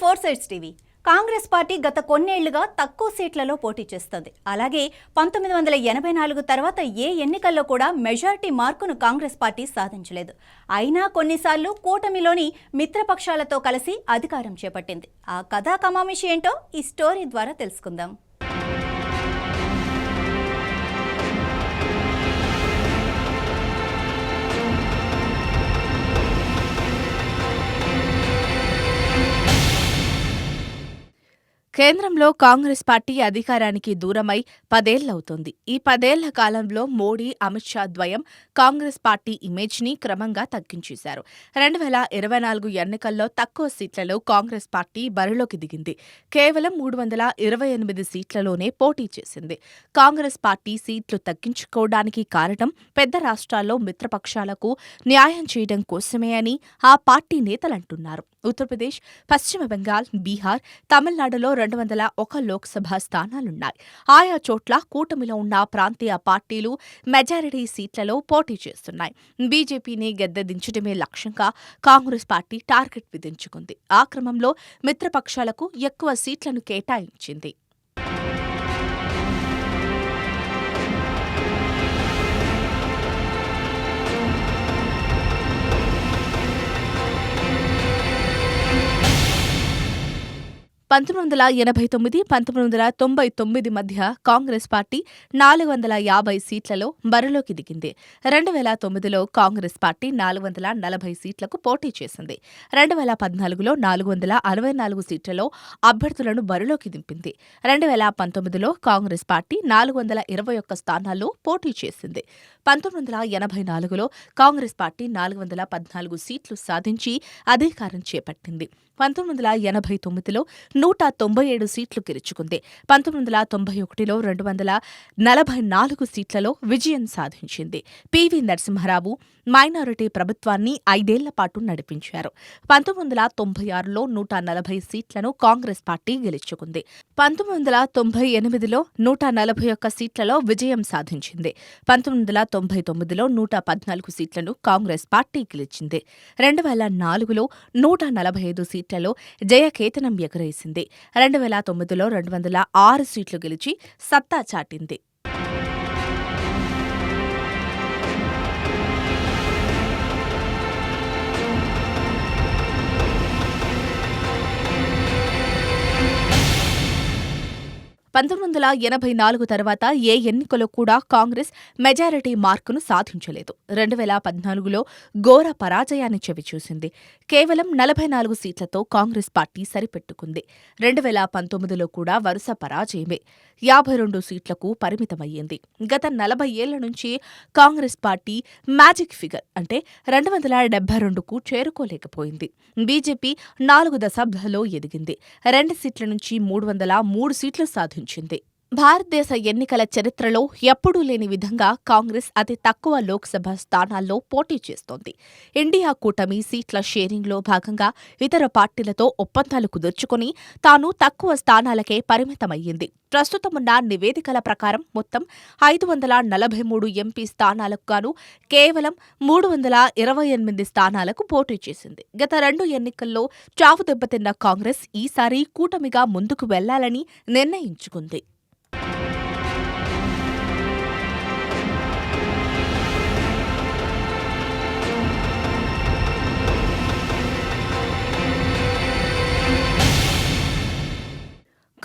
Four sides TV. Congress party గత కొన్నేళ్ళుగా తక్కువ సీట్లలో పోటీ చేస్తుంది. అలాగే పంతొమ్మిది వందల ఎనభై నాలుగు తర్వాత ఏ ఎన్నికల్లో కూడా మెజారిటీ మార్కును కాంగ్రెస్ పార్టీ సాధించలేదు. అయినా కొన్నిసార్లు కూటమిలోని మిత్రపక్షాలతో కలిసి అధికారం చేపట్టింది. ఆ కథా కమామిషి ఏంటో ఈ స్టోరీ ద్వారా తెలుసుకుందాం. కేంద్రంలో కాంగ్రెస్ పార్టీ అధికారానికి దూరమై పదేళ్ళవుతోంది. ఈ పదేళ్ళ కాలంలో మోడీ అమిత్ షా ద్వయం కాంగ్రెస్ పార్టీ ఇమేజ్ని క్రమంగా తగ్గించేశారు. రెండు వేల ఇరవై నాలుగు ఎన్నికల్లో తక్కువ సీట్లలో కాంగ్రెస్ పార్టీ బరిలోకి దిగింది. కేవలం మూడు వందల ఇరవై ఎనిమిది సీట్లలోనే పోటీ చేసింది. కాంగ్రెస్ పార్టీ సీట్లు తగ్గించుకోవడానికి కారణం పెద్ద రాష్ట్రాల్లో మిత్రపక్షాలకు న్యాయం చేయడం కోసమే అని ఆ పార్టీ నేతలంటున్నారు. ఉత్తరప్రదేశ్ పశ్చిమ బెంగాల్ బీహార్ తమిళనాడులో రెండు వందల ఒక లోక్సభ స్థానాలున్నాయి. ఆయా చోట్ల కూటమిలో ఉన్న ప్రాంతీయ పార్టీలు మెజారిటీ సీట్లలో పోటీ చేస్తున్నాయి. బీజేపీని గెద్దదించడమే లక్ష్యంగా కాంగ్రెస్ పార్టీ టార్గెట్ విధించుకుంది. ఆ క్రమంలో మిత్రపక్షాలకు ఎక్కువ సీట్లను కేటాయించింది. పంతొమ్మిది వందల ఎనభై తొమ్మిది పంతొమ్మిది వందల తొంభై తొమ్మిది మధ్య కాంగ్రెస్ పార్టీ నాలుగు వందల యాభై సీట్లలో బరిలోకి దిగింది. రెండు వేల తొమ్మిదిలో కాంగ్రెస్ పార్టీ నాలుగు వందల నలభై సీట్లకు పోటీ చేసింది. రెండు వేల పద్నాలుగులో నాలుగు వందల అరవై నాలుగు సీట్లలో అభ్యర్థులను బరిలోకి దింపింది. రెండు వేల పంతొమ్మిదిలో కాంగ్రెస్ పార్టీ నాలుగు వందల ఇరవై ఒక్క స్థానాల్లో పోటీ చేసింది. పంతొమ్మిది వందల ఎనభై నాలుగులో కాంగ్రెస్ పార్టీ నాలుగు వందల పద్నాలుగు సీట్లు సాధించి అధికారం చేపట్టింది. పంతొమ్మిది వందల ఎనభై తొమ్మిదిలో నూట తొంభై ఏడు సీట్లు గెలుచుకుంది. పంతొమ్మిది వందల తొంభై ఒకటిలో రెండు వందల నలభై నాలుగు సీట్లలో విజయం సాధించింది. పివి నరసింహారావు మైనారిటీ ప్రభుత్వాన్ని ఐదేళ్ళ పాటు నడిపించారు. పంతొమ్మిది వందల తొంభై ఆరులో నూట నలభై సీట్లను కాంగ్రెస్ పార్టీ గెలుచుకుంది. పంతొమ్మిది వందల తొంభై ఎనిమిదిలో నూట నలభై ఒక్క సీట్లలో విజయం సాధించింది. పంతొమ్మిది వందల తొంభై తొమ్మిదిలో నూట పద్నాలుగు సీట్లను కాంగ్రెస్ పార్టీ గెలిచింది. రెండు వేల నాలుగులో నూట నలభై ఐదు సీట్లలో జయకేతనం ఎగురేసింది. రెండు వేల తొమ్మిదిలో రెండు వందల ఆరు సీట్లు గెలిచి సత్తా చాటింది. పంతొమ్మిది వందల ఎనభై నాలుగు తర్వాత ఏ ఎన్నికలో కూడా కాంగ్రెస్ మెజారిటీ మార్కును సాధించలేదు. రెండు వేల పద్నాలుగులో ఘోర పరాజయాన్ని చవిచూసింది. కేవలం నలభై నాలుగు సీట్లతో కాంగ్రెస్ పార్టీ సరిపెట్టుకుంది. రెండు వేల పంతొమ్మిదిలో కూడా వరుస పరాజయమే. యాభై రెండు సీట్లకు పరిమితమయ్యింది. గత నలభై ఏళ్ళ నుంచి కాంగ్రెస్ పార్టీ మ్యాజిక్ ఫిగర్ అంటే రెండు వందల డెబ్బై రెండుకు చేరుకోలేకపోయింది. బీజేపీ నాలుగు దశాబ్దాల్లో ఎదిగింది. రెండు సీట్ల నుంచి మూడు వందల మూడు సీట్లు సాధించింది. భారతదేశ ఎన్నికల చరిత్రలో ఎప్పుడూ లేని విధంగా కాంగ్రెస్ అతి తక్కువ లోక్సభ స్థానాల్లో పోటీ చేస్తోంది. ఇండియా కూటమి సీట్ల షేరింగ్లో భాగంగా ఇతర పార్టీలతో ఒప్పందాలు కుదుర్చుకుని తాను తక్కువ స్థానాలకే పరిమితమయ్యింది. ప్రస్తుతమున్న నివేదికల ప్రకారం మొత్తం ఐదు వందల నలభై మూడు ఎంపీ స్థానాలకు గాను కేవలం మూడు వందల ఇరవై ఎనిమిది స్థానాలకు పోటీ చేసింది. గత రెండు ఎన్నికల్లో చావు దెబ్బతిన్న కాంగ్రెస్ ఈసారి కూటమిగా ముందుకు వెళ్ళాలని నిర్ణయించుకుంది.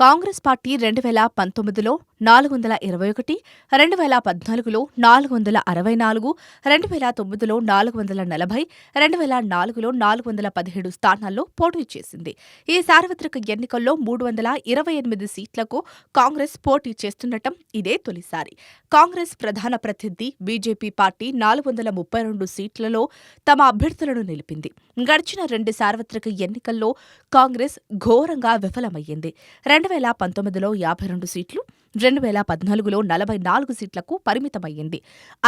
కాంగ్రెస్ పార్టీ రెండు వేల పంతొమ్మిదిలో నాలుగు వందల ఇరవై ఒకటి రెండు వేల పద్నాలుగులో నాలుగు వందల అరవై నాలుగు రెండు వేల తొమ్మిదిలో నాలుగు వందల నలభై రెండు వేల నాలుగులో నాలుగు వందల పదిహేడు స్థానాల్లో పోటీ చేసింది. ఈ సార్వత్రిక ఎన్నికల్లో మూడు వందల ఇరవై ఎనిమిది సీట్లకు కాంగ్రెస్ పోటీ చేస్తుండటం ఇదే తొలిసారి. కాంగ్రెస్ ప్రధాన ప్రతినిధి బీజేపీ పార్టీ నాలుగు వందల ముప్పై రెండు సీట్లలో తమ అభ్యర్థులను నిలిపింది. గడిచిన రెండు సార్వత్రిక ఎన్నికల్లో కాంగ్రెస్ ఘోరంగా విఫలమయ్యింది. రెండు రెండు వేల పంతొమ్మిదిలో యాభై రెండు సీట్లు రెండు వేల పద్నాలుగులో నలభై నాలుగు సీట్లకు పరిమితమయ్యింది.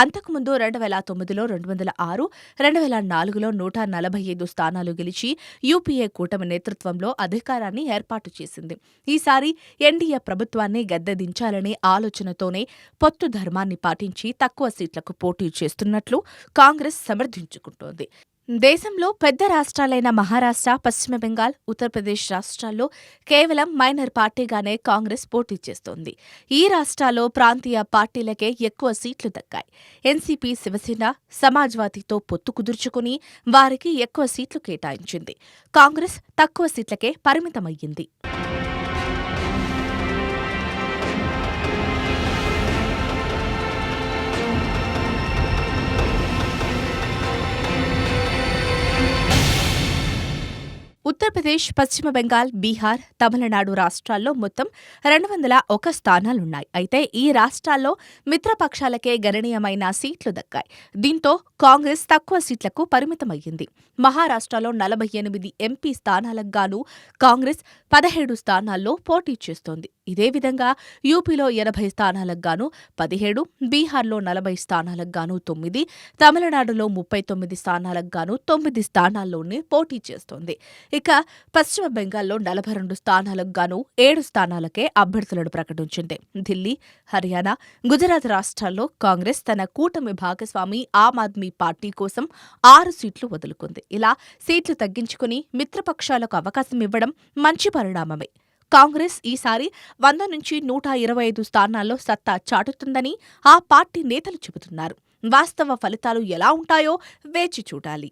అంతకుముందు రెండు వేల తొమ్మిదిలో రెండు వందల ఆరు రెండు వేల నాలుగులో నూట నలభై ఐదు స్థానాలు గెలిచి యూపీఏ కూటమి నేతృత్వంలో అధికారాన్ని ఏర్పాటు చేసింది. ఈసారి ఎన్డీఏ ప్రభుత్వాన్ని గద్దెదించాలనే ఆలోచనతోనే పొత్తు ధర్మాన్ని పాటించి తక్కువ సీట్లకు పోటీ చేస్తున్నట్లు కాంగ్రెస్ సమర్థించుకుంటోంది. దేశంలో పెద్ద రాష్ట్రాలైన మహారాష్ట్ర పశ్చిమ బెంగాల్ ఉత్తరప్రదేశ్ రాష్ట్రాల్లో కేవలం మైనర్ పార్టీగానే కాంగ్రెస్ పోటీ చేస్తోంది. ఈ రాష్ట్రాల్లో ప్రాంతీయ పార్టీలకే ఎక్కువ సీట్లు దక్కాయి. ఎన్సీపీ శివసేన సమాజ్వాదీతో పొత్తు కుదుర్చుకుని వారికి ఎక్కువ సీట్లు కేటాయించింది. కాంగ్రెస్ తక్కువ సీట్లకే పరిమితమయ్యింది. ఉత్తరప్రదేశ్ పశ్చిమ బెంగాల్ బీహార్ తమిళనాడు రాష్ట్రాల్లో మొత్తం రెండు వందల ఒక స్థానాలున్నాయి. అయితే ఈ రాష్ట్రాల్లో మిత్రపక్షాలకే గణనీయమైన సీట్లు దక్కాయి. దీంతో కాంగ్రెస్ తక్కువ సీట్లకు పరిమితమయ్యింది. మహారాష్ట్రలో నలభై ఎనిమిది ఎంపీ స్థానాలకు గాను కాంగ్రెస్ పదిహేడు స్థానాల్లో పోటీ చేస్తోంది. ఇదే విధంగా యూపీలో ఎనభై స్థానాలకు గాను పదిహేడు బీహార్లో నలభై స్థానాలకు గాను తొమ్మిది తమిళనాడులో ముప్పై తొమ్మిది స్థానాలకు గాను తొమ్మిది స్థానాల్లోనే పోటీ చేస్తోంది. ఇక పశ్చిమ బెంగాల్లో నలభై రెండు స్థానాలకు గాను ఏడు స్థానాలకే అభ్యర్థులను ప్రకటించింది. ఢిల్లీ హర్యానా గుజరాత్ రాష్ట్రాల్లో కాంగ్రెస్ తన కూటమి భాగస్వామి ఆమ్ ఆద్మీ పార్టీ కోసం ఆరు సీట్లు వదులుకుంది. ఇలా సీట్లు తగ్గించుకుని మిత్రపక్షాలకు అవకాశం ఇవ్వడం మంచి పరిణామమే. కాంగ్రెస్ ఈసారి వంద నుంచి నూట ఇరవై ఐదు స్థానాల్లో సత్తా చాటుతుందని ఆ పార్టీ నేతలు చెబుతున్నారు. వాస్తవ ఫలితాలు ఎలా ఉంటాయో వేచి చూడాలి.